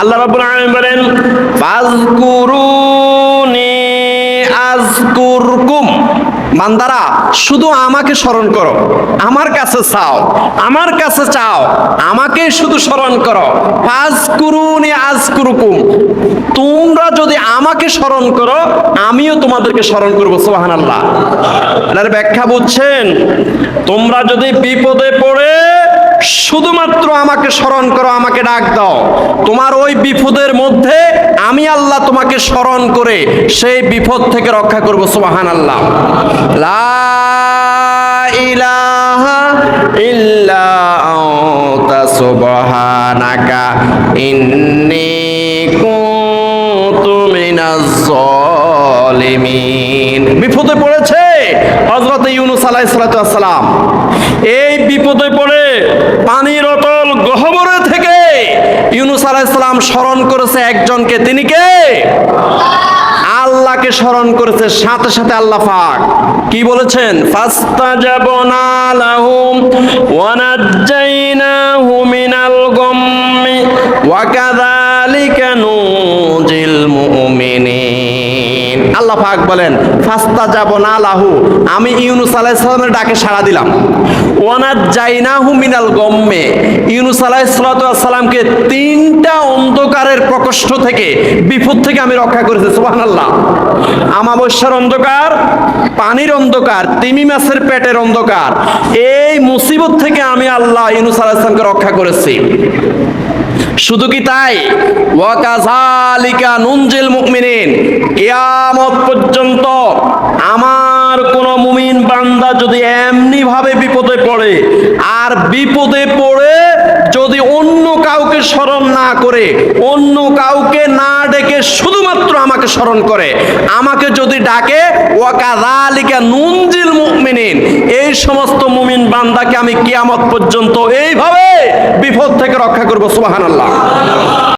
আল্লাহ রাব্বুল আলামিন বলেন ফাজকুরুনি আজকুরকুম বান্দারা, শুধু আমাকে স্মরণ করো, আমার কাছে চাও, আমার কাছে চাও, আমাকে শুধু স্মরণ করো। ফাজকুরুনি আজকুরকুম তোমরা যদি আমাকে স্মরণ করো, আমিও তোমাদেরকে স্মরণ করব, সুবহানাল্লাহ। এটার ব্যাখ্যা বুঝছেন? তোমরা যদি বিপদে পড়ে শুধুমাত্র আমাকে স্মরণ করো, আমাকে ডাক দাও। তোমার ওই বিপদের মধ্যে আমি আল্লাহ তোমাকে স্মরণ করে সেই বিপদ থেকে রক্ষা করব সুবাহান আল্লাহ বিপদে পড়েছে হযরত ইউনূস আলাইহিস সালাম। এই বিপদে পড়ে পানির অতল গহবরে থেকে ইউনুস আলাইসালাম স্মরণ করেছে একজনকে, তিনি কে? আল্লাহকে স্মরণ করেছে, সাথে সাথে আল্লাহ পাক কি বলেছেন? ফাস্তাজাবনা লাহুম ওয়া মিনাল গাম্মি ওয়া আল্লাহ পাক বলেন ফাস্তাজাবনা লাহু। আমি ইউনুস আলাইহিস সালামের ডাকে সাড়া দিলাম। ওয়ানাত জাইনাহু মিনাল গম্মে। ইউনুস আলাইহিস সালামকে তিনটা অন্ধকারের প্রকোষ্ঠ থেকে, বিপদ থেকে আমি রক্ষা করেছি, সুবহানাল্লাহ। আমাবস্যার অন্ধকার, পানির অন্ধকার, তিমি মাছের পেটের অন্ধকার। এই মুসিবত থেকে আমি আল্লাহ ইউনুস আলাইহিস সালামকে রক্ষা করেছি। শুধু কি তাই? ওয়াকাজালিকা নুনজিল মুমিনিন। কিয়ামত পর্যন্ত আমার কোন মুমিন বান্দা যদি এমনি ভাবে বিপদে পড়ে, আর বিপদে পড়ে যদি অন্য কাউকে স্মরণ না করে, অন্য কাউকে না ডেকে শুধুমাত্র আমাকে স্মরণ করে, আমাকে যদি ডাকে ওয়াকাজালিকা নুনজিল মুমিনিন, এই সমস্ত মুমিন বান্দাকে আমি কিয়ামত পর্যন্ত এইভাবে বিপদ থেকে রক্ষা করব সুবহানাল্লাহ।